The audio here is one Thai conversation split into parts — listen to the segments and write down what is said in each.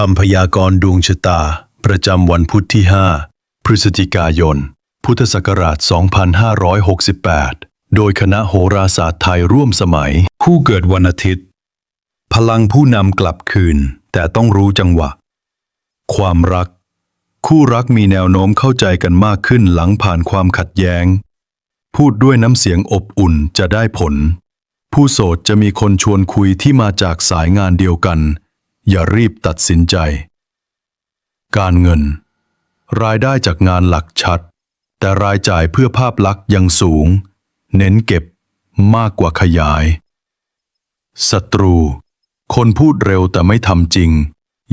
คำพยากรณ์ดวงชะตา ประจำวันพุธที่ 5 พฤศจิกายน พุทธศักราช 2568 โดยคณะโหราศาสตร์ไทยร่วมสมัย ผู้เกิดวันอาทิตย์ พลังผู้นำกลับคืน แต่ต้องรู้จังหวะ ความรัก คู่รักมีแนวโน้มเข้าใจกันมากขึ้นหลังผ่านความขัดแย้ง พูดด้วยน้ำเสียงอบอุ่นจะได้ผล ผู้โสดจะมีคนชวนคุยที่มาจากสายงานเดียวกัน อย่ารีบตัดสินใจ การเงิน รายได้จากงานหลักชัด แต่รายจ่ายเพื่อภาพลักษณ์ยังสูง เน้นเก็บมากกว่าขยาย ศัตรู คนพูดเร็วแต่ไม่ทำจริง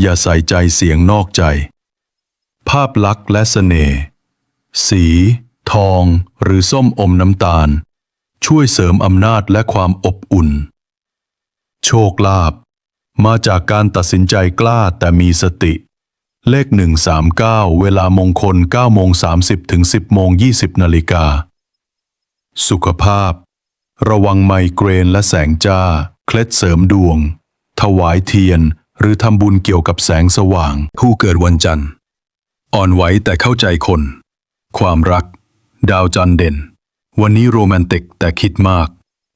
อย่าใส่ใจเสียงนอกใจ ภาพลักษณ์และเสน่ห์สี ทอง หรือส้มอมน้ำตาล ช่วยเสริมอำนาจและความอบอุ่น โชคลาภ มาจากการตัดสินใจกล้าแต่มีสติ เลข 139 เวลามงคล9โมง30ถึง10โมง20นาฬิกา สุขภาพ ระวังไมเกรนและแสงจ้า เคล็ดเสริมดวง ถวายเทียน หรือทำบุญเกี่ยวกับแสงสว่าง ผู้เกิดวันจันทร์ อ่อนไหวแต่เข้าใจคน ความรัก ดาวจันเด่น วันนี้โรแมนติกแต่คิดมาก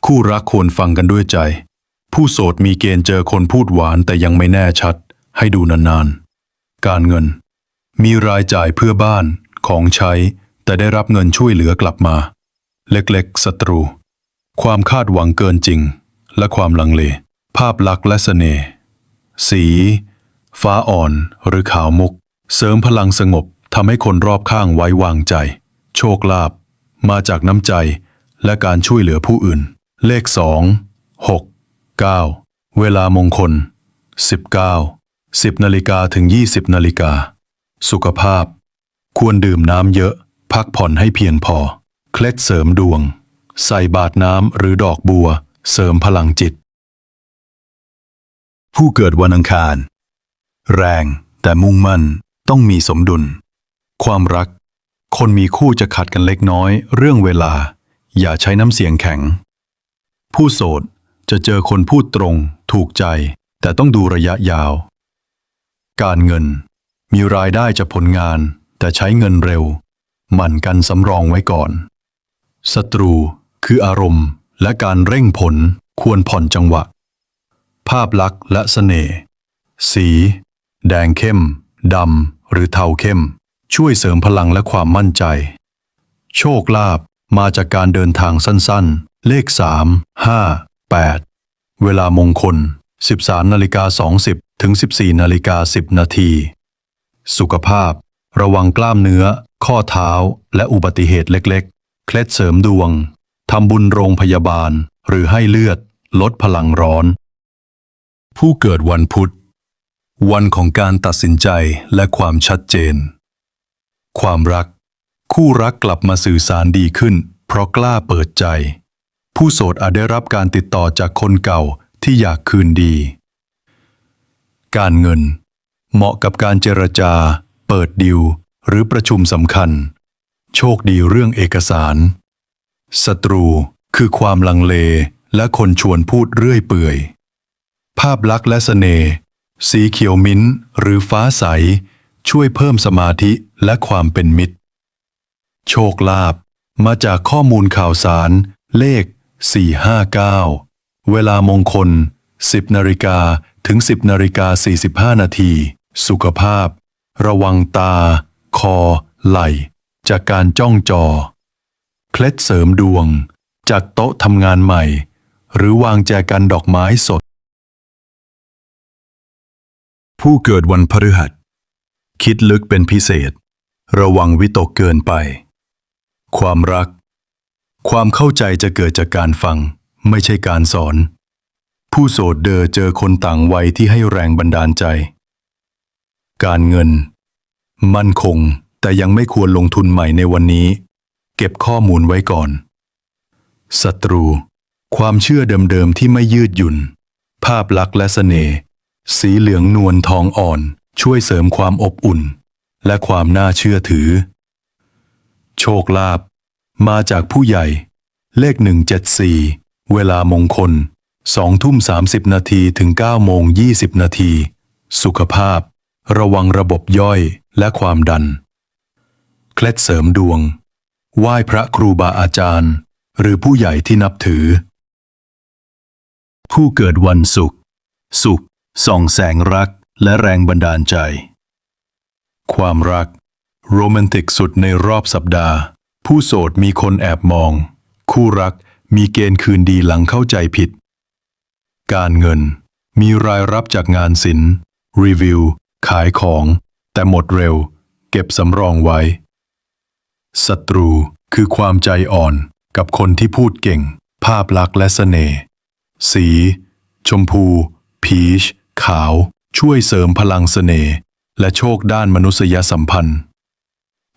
คู่รักควรฟังกันด้วยใจ ผู้โสดมีเกณฑ์เจอคนพูดหวานแต่ยังไม่แน่ชัด ให้ดูนานๆ การเงิน มีรายจ่ายเพื่อบ้านของใช้ แต่ได้รับเงินช่วยเหลือกลับมา เล็กๆศัตรู ความคาดหวังเกินจริง และความลังเล ภาพลักษณ์และเสน่ห์สี ฟ้าอ่อนหรือขาวมุก เสริมพลังสงบทำให้คนรอบข้างไว้วางใจ โชคลาภมาจากน้ำใจและการช่วยเหลือผู้อื่น เลขสองหก เก้าเวลามงคล 19 10นาฬิกาถึง 20นาฬิกา สุขภาพ ควรดื่มน้ำเยอะ พักผ่อนให้เพียงพอ เคล็ดเสริมดวง ใส่บาทน้ำหรือดอกบัว เสริมพลังจิต ผู้เกิดวันอังคาร แรง แต่มุ่งมั่นต้องมีสมดุล ความรัก คนมีคู่จะขัดกันเล็กน้อย เรื่องเวลา อย่าใช้น้ำเสียงแข็ง ผู้โสด จะเจอคนพูดตรง ถูกใจ แต่ต้องดูระยะยาว การเงิน มีรายได้จากผลงาน แต่ใช้เงินเร็ว หมั่นกันสำรองไว้ก่อนศัตรู คืออารมณ์ และการเร่งผลควรผ่อนจังหวะ ภาพลักษณ์และเสน่ห์สี แดงเข้มดำหรือเทาเข้ม ช่วยเสริมพลังและความมั่นใจ โชคลาภมาจากการเดินทางสั้นๆ เลข3 5 8 เวลามงคล 13นาฬิกา20 ถึง 14นาฬิกา10 นาที สุขภาพ ระวังกล้ามเนื้อ ข้อเท้า และอุบัติเหตุเล็กๆ เคล็ดเสริมดวง ทำบุญโรงพยาบาล หรือให้เลือด ลดพลังร้อน ผู้เกิดวันพุธ วันของการตัดสินใจและความชัดเจน ความรัก คู่รักกลับมาสื่อสารดีขึ้น เพราะกล้าเปิดใจ ผู้โสดอาจได้รับการติดต่อจากคนเก่าที่อยากคืนดี การเงิน เหมาะกับการเจรจา เปิดดิว หรือประชุมสำคัญ โชคดีเรื่องเอกสารศัตรูคือความลังเลและคนชวนพูดเรื่อยเปื่อย ภาพลักษณ์และเสน่ห์สีเขียวมิ้นท์หรือฟ้าใส ช่วยเพิ่มสมาธิและความเป็นมิตร โชคลาภมาจากข้อมูลข่าวสาร เลข 459 เวลามงคล 10นาฬิกาถึง 10นาฬิกา45 นาที สุขภาพ ระวังตา คอ ไหล่ จากการจ้องจอ เคล็ดเสริมดวงจากโต๊ะทำงานใหม่ หรือวางแจกันดอกไม้สด ผู้เกิดวันพฤหัส คิดลึกเป็นพิเศษ ระวังวิตกเกินไป ความรัก ความเข้าใจจะเกิดจากการฟัง ไม่ใช่การสอน ผู้โสดเดอเจอคนต่างวัยที่ให้แรงบันดาลใจ การเงิน มั่นคง แต่ยังไม่ควรลงทุนใหม่ในวันนี้ เก็บข้อมูลไว้ก่อนศัตรู ความเชื่อเดิมๆที่ไม่ยืดหยุ่น ภาพลักษณ์และเสน่ห์สีเหลืองนวลทองอ่อน ช่วยเสริมความอบอุ่น และความน่าเชื่อถือ โชคลาภ มาจากผู้ใหญ่ เลข 174 เวลามงคล2ทุ่ม 30 นาทีถึง9โมง 20 นาที สุขภาพ ระวังระบบย่อยและความดัน เคล็ดเสริมดวง ไหว้พระครูบาอาจารย์ หรือผู้ใหญ่ที่นับถือ ผู้เกิดวันศุกร์สุขส่องแสงรักและแรงบันดาลใจ ความรัก โรแมนติกสุดในรอบสัปดาห์ ผู้โสดมีคนแอบมอง คู่รักมีเกณฑ์คืนดีหลังเข้าใจผิด การเงิน มีรายรับจากงานศิลป์รีวิว ขายของ แต่หมดเร็ว เก็บสำรองไว้ศัตรูคือความใจอ่อนกับคนที่พูดเก่ง ภาพลักษณ์และเสน่ห์ สี ชมพู พีช ขาว ช่วยเสริมพลังเสน่ห์และโชคด้านมนุษยสัมพันธ์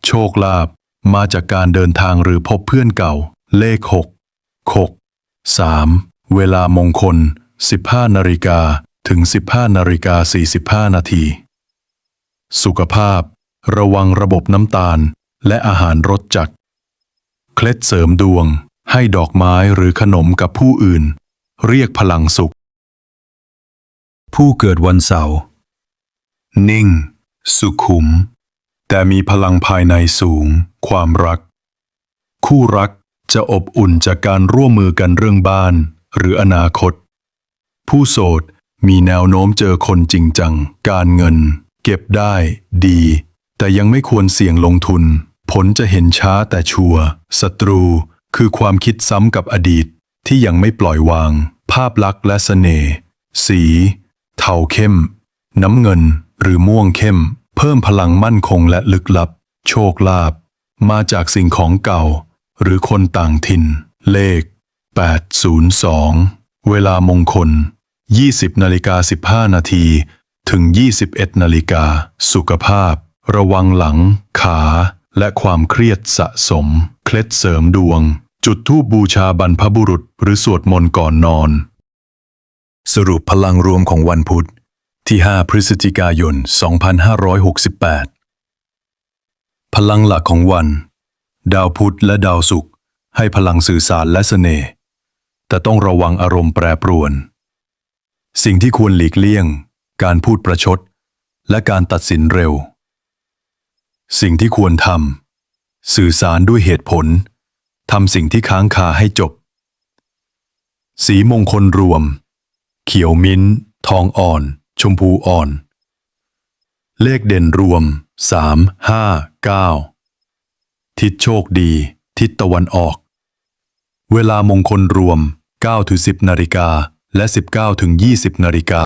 โชคลาภ มาจากการเดินทางหรือพบเพื่อนเก่า เลขหกหกสามเวลามงคล 15นาฬิกาถึง 15นาฬิกา45นาที สุขภาพ ระวังระบบน้ำตาล และอาหารรสจัด เคล็ดเสริมดวง ให้ดอกไม้หรือขนมกับผู้อื่น เรียกพลังสุข ผู้เกิดวันเสาร์ นิ่ง สุขุม แต่มีพลังภายในสูง ความรัก คู่รักจะอบอุ่นจากการร่วมมือกันเรื่องบ้าน หรืออนาคต ผู้โสดมีแนวโน้มเจอคนจริงจัง การเงิน เก็บได้ดี แต่ยังไม่ควรเสี่ยงลงทุน ผลจะเห็นช้าแต่ชัวร์ศัตรูคือความคิดซ้ำกับอดีตที่ยังไม่ปล่อยวาง ภาพลักษณ์และเสน่ห์สี เทาเข้ม น้ำเงินหรือม่วงเข้ม เพิ่มพลังมั่นคงและลึกลับ โชคลาภมาจากสิ่งของเก่า หรือคนต่างถิ่น เลข 802 เวลามงคล 20นาฬิกา15 นาที ถึง 21นาฬิกา สุขภาพ ระวังหลัง ขา และความเครียดสะสม เคล็ดเสริมดวง จุดธูปบูชาบรรพบุรุษ หรือสวดมนต์ก่อนนอน สรุปพลังรวมของวันพุธ ที่ 5 พฤศจิกายน 2568 พลังหลักของวัน ดาวพุธและดาวศุกร์ให้พลังสื่อสารและเสน่ห์แต่ต้องระวังอารมณ์แปรปรวน สิ่งที่ควรหลีกเลี่ยง การพูดประชด และการตัดสินเร็ว สิ่งที่ควรทำสื่อสารด้วยเหตุผลทำสิ่งที่ค้างคาให้จบ สีมงคลรวม เขียวมิ้น ทองอ่อน ชมพูอ่อน เลขเด่นรวม 3 5 9 ทิศโชคดี ทิศตะวันออก เวลามงคลรวม9ถึง10นาฬิกาและ 19ถึง20นาฬิกา